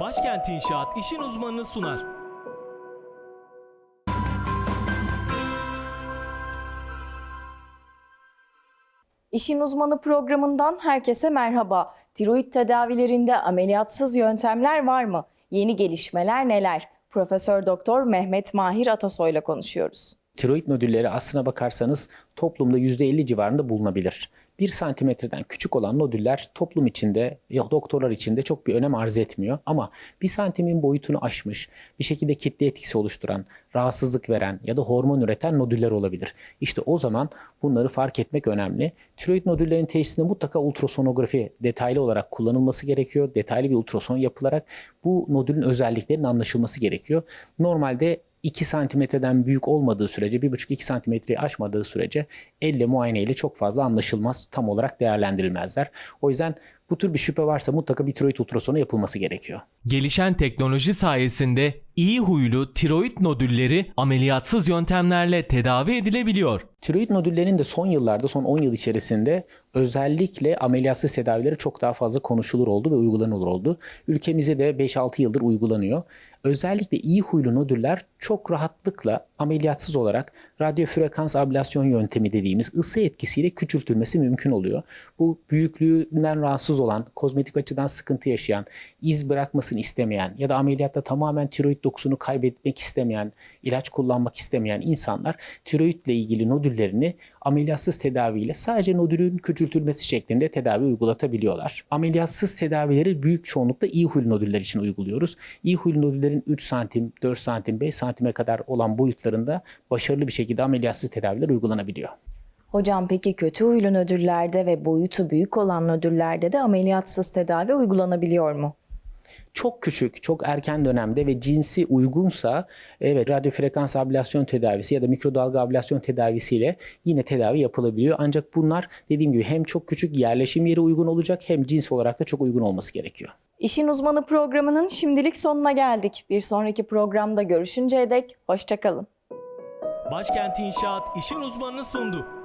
Başkent İnşaat işin uzmanını sunar. İşin Uzmanı programından herkese merhaba. Tiroid tedavilerinde ameliyatsız yöntemler var mı? Yeni gelişmeler neler? Profesör Doktor Mehmet Mahir Atasoy'la konuşuyoruz. Tiroid nodülleri aslına bakarsanız toplumda %50 civarında bulunabilir. 1 santimetreden küçük olan nodüller toplum içinde, ya doktorlar içinde çok bir önem arz etmiyor. Ama 1 santimin boyutunu aşmış, bir şekilde kitle etkisi oluşturan, rahatsızlık veren ya da hormon üreten nodüller olabilir. İşte o zaman bunları fark etmek önemli. Tiroid nodüllerin teşhisinde mutlaka ultrasonografi detaylı olarak kullanılması gerekiyor. Detaylı bir ultrason yapılarak bu nodülün özelliklerinin anlaşılması gerekiyor. Normalde 2 santimetreden büyük olmadığı sürece, 1,5-2 santimetreyi aşmadığı sürece elle muayene ile çok fazla anlaşılmaz, tam olarak değerlendirilmezler. O yüzden bu tür bir şüphe varsa mutlaka bir tiroid ultrasonu yapılması gerekiyor. Gelişen teknoloji sayesinde iyi huylu tiroid nodülleri ameliyatsız yöntemlerle tedavi edilebiliyor. Tiroid nodüllerinin de son yıllarda, son 10 yıl içerisinde özellikle ameliyatsız tedavileri çok daha fazla konuşulur oldu ve uygulanılır oldu. Ülkemizde de 5-6 yıldır uygulanıyor. Özellikle iyi huylu nodüller çok rahatlıkla ameliyatsız olarak radyo frekans ablasyon yöntemi dediğimiz ısı etkisiyle küçültülmesi mümkün oluyor. Bu büyüklüğünden rahatsız olan, kozmetik açıdan sıkıntı yaşayan, iz bırakmasını istemeyen ya da ameliyatta tamamen tiroid dokusunu kaybetmek istemeyen, ilaç kullanmak istemeyen insanlar tiroidle ilgili nodüllerini ameliyatsız tedaviyle sadece nodülün küçültülmesi şeklinde tedavi uygulatabiliyorlar. Ameliyatsız tedavileri büyük çoğunlukla iyi huylu nodüller için uyguluyoruz. İyi huylu nodüllerin 3 santim, 4 santim, 5 santime kadar olan boyutlarında başarılı bir şekilde ameliyatsız tedaviler uygulanabiliyor. Hocam peki kötü huylu nodüllerde ve boyutu büyük olan nodüllerde de ameliyatsız tedavi uygulanabiliyor mu? Çok küçük, çok erken dönemde ve cinsi uygunsa evet radyo frekans ablasyon tedavisi ya da mikrodalga ablasyon tedavisiyle yine tedavi yapılabiliyor. Ancak bunlar dediğim gibi hem çok küçük yerleşim yeri uygun olacak hem cins olarak da çok uygun olması gerekiyor. İşin Uzmanı programının şimdilik sonuna geldik. Bir sonraki programda görüşünceye dek hoşçakalın. Başkent İnşaat işin uzmanını sundu.